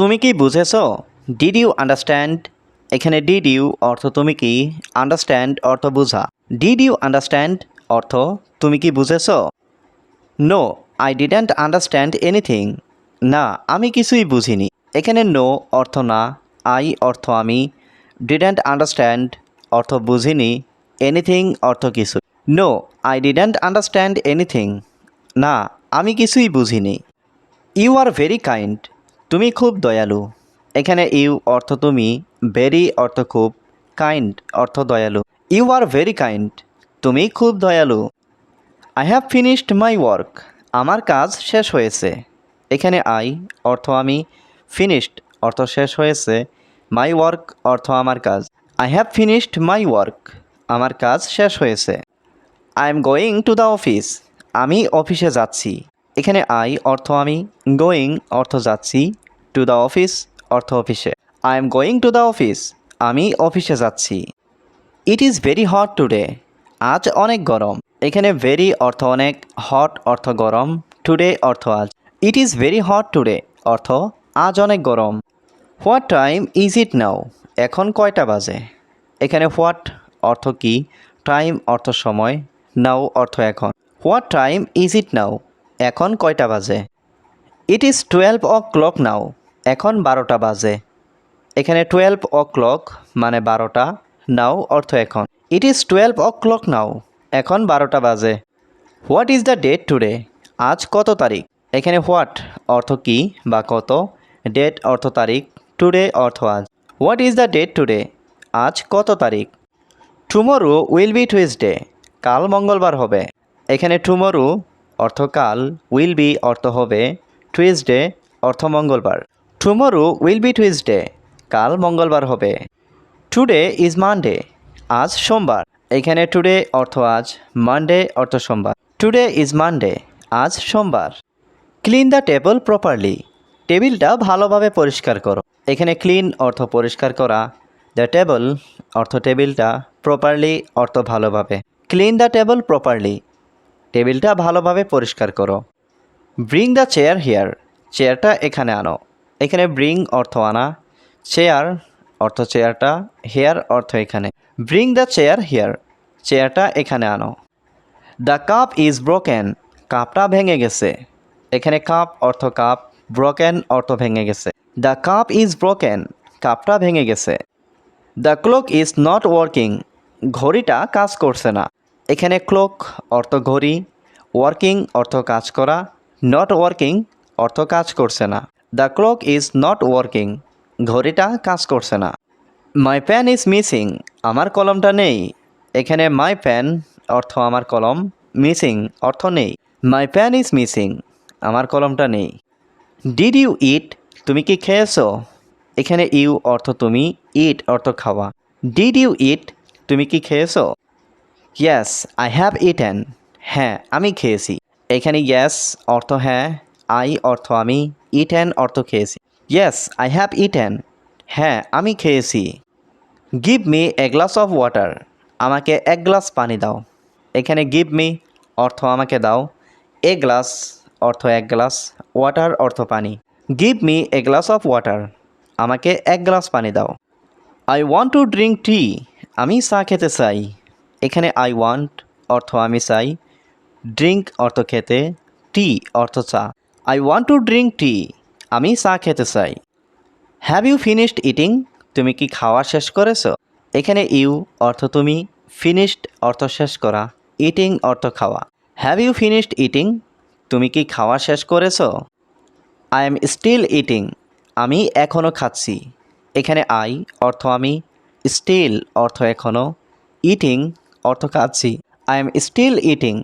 তুমি কি বুঝেছ? ডিড ইউ আন্ডারস্ট্যান্ড এখানে ডিড ইউ অর্থ তুমি কি? আন্ডারস্ট্যান্ড অর্থ বোঝা। ডিড ইউ আন্ডারস্ট্যান্ড অর্থ তুমি কি বুঝেছ? No I didn't understand anything না, আমি কিছুই বুঝিনি। এখানে নো অর্থ না আই অর্থ আমি। ডিডেন্ট আন্ডারস্ট্যান্ড অর্থ বুঝিনি। এনিথিং অর্থ কিছু। No I didn't understand anything না, আমি কিছুই বুঝিনি। ইউ আর ভেরি কাইন্ড তুমি খুব দয়ালু। এখানে ইউ অর্থ তুমি, ভেরি অর্থ খুব, কাইন্ড অর্থ দয়ালু। ইউ আর ভেরি কাইন্ড, তুমি খুব দয়ালু। I have finished my work, আমার কাজ শেষ হয়েছে। এখানে আই অর্থ আমি, ফিনিশড অর্থ শেষ হয়েছে, মাই ওয়ার্ক অর্থ আমার কাজ। I have finished my work, আমার কাজ শেষ হয়েছে। I am going to the office, আমি অফিসে যাচ্ছি। এখানে আই অর্থ আমি গোয়িং অর্থ যাচ্ছি টু দ্য অফিস অর্থ অফিসে I am going to the office আমি অফিসে যাচ্ছি। It is very hot today আজ অনেক গরম। এখানে ভেরি অর্থ অনেক হট অর্থ গরম টুডে অর্থ আজ। It is very hot today অর্থ আজ অনেক গরম। What time is it now এখন কয়টা বাজে? এখানে হোয়াট অর্থ কি? টাইম অর্থ সময় নাও অর্থ এখন। What time is it now এখন কয়টা বাজে? It is twelve o'clock now এখন বারোটা বাজে। এখানে টুয়েলভ ও ক্লক মানে বারোটা নাও অর্থ এখন। It is twelve o'clock now এখন বারোটা বাজে। What is the date today আজ কত তারিখ? এখানে হোয়াট অর্থ কি বা কত? ডেট অর্থ তারিখ টুডে অর্থ আজ। What is the date today আজ কত তারিখ? টুমোরো উইল বি টুইসডে কাল মঙ্গলবার হবে। এখানে টুমোরো অর্থ কাল উইল বি অর্থ হবে টুইসডে অর্থ মঙ্গলবার। টুমোরো উইল বি টুইসডে কাল মঙ্গলবার হবে। টুডে ইজ মানডে আজ সোমবার। এখানে টুডে অর্থ আজ মানডে অর্থ সোমবার। টুডে ইজ মানডে আজ সোমবার। ক্লিন দ্য টেবল প্রপারলি টেবিলটা ভালোভাবে পরিষ্কার করো। এখানে ক্লিন অর্থ পরিষ্কার করা দ্য টেবল অর্থ টেবিলটা প্রপারলি অর্থ ভালোভাবে। ক্লিন দ্য টেবল প্রপারলি টেবিলটা ভালোভাবে পরিষ্কার করো। ব্রিং দ্য চেয়ার হিয়ার চেয়ারটা এখানে আনো। এখানে ব্রিং অর্থ আনা। চেয়ার অর্থ চেয়ারটা হেয়ার অর্থ এখানে। ব্রিং দ্য চেয়ার হেয়ার চেয়ারটা এখানে আনো। দ্য কাপ ইজ ব্রোকেন কাপটা ভেঙে গেছে। এখানে কাপ অর্থ কাপ ব্রোকেন অর্থ ভেঙে গেছে। দ্য কাপ ইজ ব্রোকেন কাপটা ভেঙে গেছে। The clock is not working ঘড়িটা কাজ করছে না। এখানে ক্লক অর্থ ঘড়ি ওয়ার্কিং অর্থ কাজ করা নট ওয়ার্কিং অর্থ কাজ করছে না। The clock is not working ঘড়িটা কাজ করছে না। মাই প্যান ইজ মিসিং আমার কলমটা নেই। এখানে মাই প্যান অর্থ আমার কলম মিসিং অর্থ নেই। মাই প্যান ইজ মিসিং আমার কলমটা নেই। ডিড ইউ ইট তুমি কি খেয়েছো? এখানে ইউ অর্থ তুমি ইট অর্থ খাওয়া। ডিড ইউ ইট তুমি কি খেয়েছো? ইয়াস আই হ্যাভ ইটেন হ্যাঁ আমি খেয়েছি। এখানে ইয়াস অর্থ হ্যাঁ আই অর্থ আমি ইটেন অর্থ খেয়েছি। ইয়েস আই হ্যাভ ইটেন হ্যাঁ আমি খেয়েছি। Give me a glass of water আমাকে এক গ্লাস পানি দাও। এখানে গিভ মি অর্থ আমাকে দাও। এ গ্লাস অর্থ এক গ্লাস ওয়াটার অর্থ পানি। Give me a glass of water আমাকে এক গ্লাস পানি দাও। I want to drink tea আমি চা খেতে চাই। এখানে আই ওয়ান্ট অর্থ আমি চাই ড্রিঙ্ক অর্থ খেতে টি অর্থ চা। I want to drink tea আমি চা খেতে চাই। হ্যাভ ইউ ফিনিশড ইটিং তুমি কি খাওয়া শেষ করেছ? এখানে ইউ অর্থ তুমি ফিনিশড অর্থ শেষ করা ইটিং অর্থ খাওয়া। হ্যাভ ইউ ফিনিশড ইটিং তুমি কি খাওয়া শেষ করেছ? আই এম স্টিল ইটিং আমি এখনও খাচ্ছি। এখানে আই অর্থ আমি স্টিল অর্থ এখনও ইটিং অর্থ খাচ্ছি। আই এম স্টিল ইটিং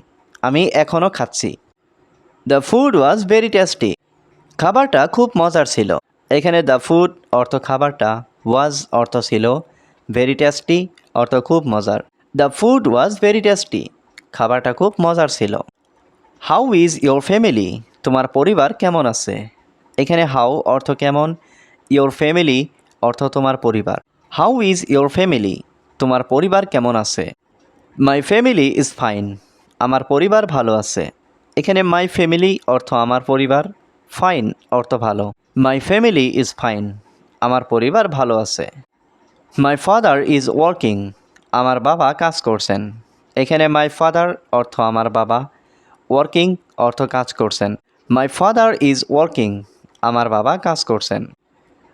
আমি এখনও খাচ্ছি। The food was very tasty খাবারটা খুব মজার ছিল। এখানে দ্য ফুড অর্থ খাবারটা ওয়াজ অর্থ ছিল ভেরি টেস্টি অর্থ খুব মজার। The food was very tasty খাবারটা খুব মজার ছিল। হাউ ইজ ইয়োর ফ্যামিলি তোমার পরিবার কেমন আছে? এখানে হাউ অর্থ কেমন? ইয়োর ফ্যামিলি অর্থ তোমার পরিবার। হাউ ইজ ইয়োর ফ্যামিলি তোমার পরিবার কেমন আছে? মাই ফ্যামিলি ইজ ফাইন আমার পরিবার ভালো আছে। এখানে মাই ফ্যামিলি অর্থ আমার পরিবার ফাইন অর্থ ভালো। মাই ফ্যামিলি ইজ ফাইন আমার পরিবার ভালো আছে। মাই ফাদার ইজ ওয়ার্কিং আমার বাবা কাজ করছেন। এখানে মাই ফাদার অর্থ আমার বাবা ওয়ার্কিং অর্থ কাজ করছেন। মাই ফাদার ইজ ওয়ার্কিং আমার বাবা কাজ করছেন।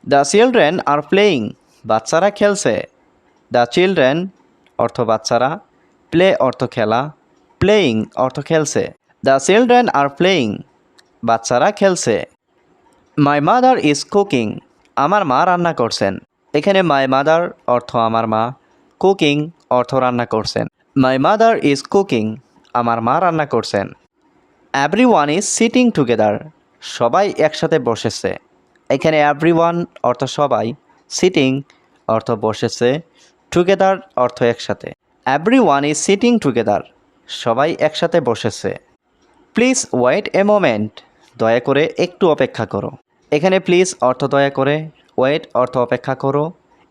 দ্য চিলড্রেন আর প্লেয়িং বাচ্চারা খেলছে। দ্য চিলড্রেন অর্থ বাচ্চারা প্লে অর্থ খেলা প্লেয়িং অর্থ খেলছে। দ্য চিলড্রেন আর প্লেয়িং বাচ্চারা খেলছে। মাই মাদার ইজ কুকিং আমার মা রান্না করছেন। এখানে মাই মাদার অর্থ আমার মা কুকিং অর্থ রান্না করছেন। মাই মাদার ইজ কুকিং আমার মা রান্না করছেন। Everyone is sitting together সবাই একসাথে বসেছে। এখানে এভরি ওয়ান অর্থ সবাই সিটিং অর্থ বসেছে টুগেদার অর্থ একসাথে। Everyone is sitting together সবাই একসাথে বসেছে। প্লিজ ওয়েট এ মোমেন্ট দয়া করে একটু অপেক্ষা করো। এখানে প্লিজ অর্থ দয়া করে ওয়েট অর্থ অপেক্ষা করো।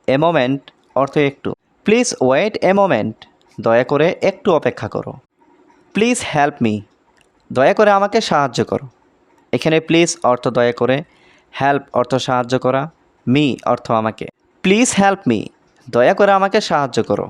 এ মোমেন্ট অর্থ একটু। প্লিজ ওয়েট এ মোমেন্ট দয়া করে একটু অপেক্ষা করো। প্লিজ হেল্প মি দয়া করে আমাকে সাহায্য করো। এখানে প্লিজ অর্থ দয়া করে হেল্প অর্থ সাহায্য করা মি অর্থ আমাকে। প্লিজ হেল্প মি দয়া করে আমাকে সাহায্য করো।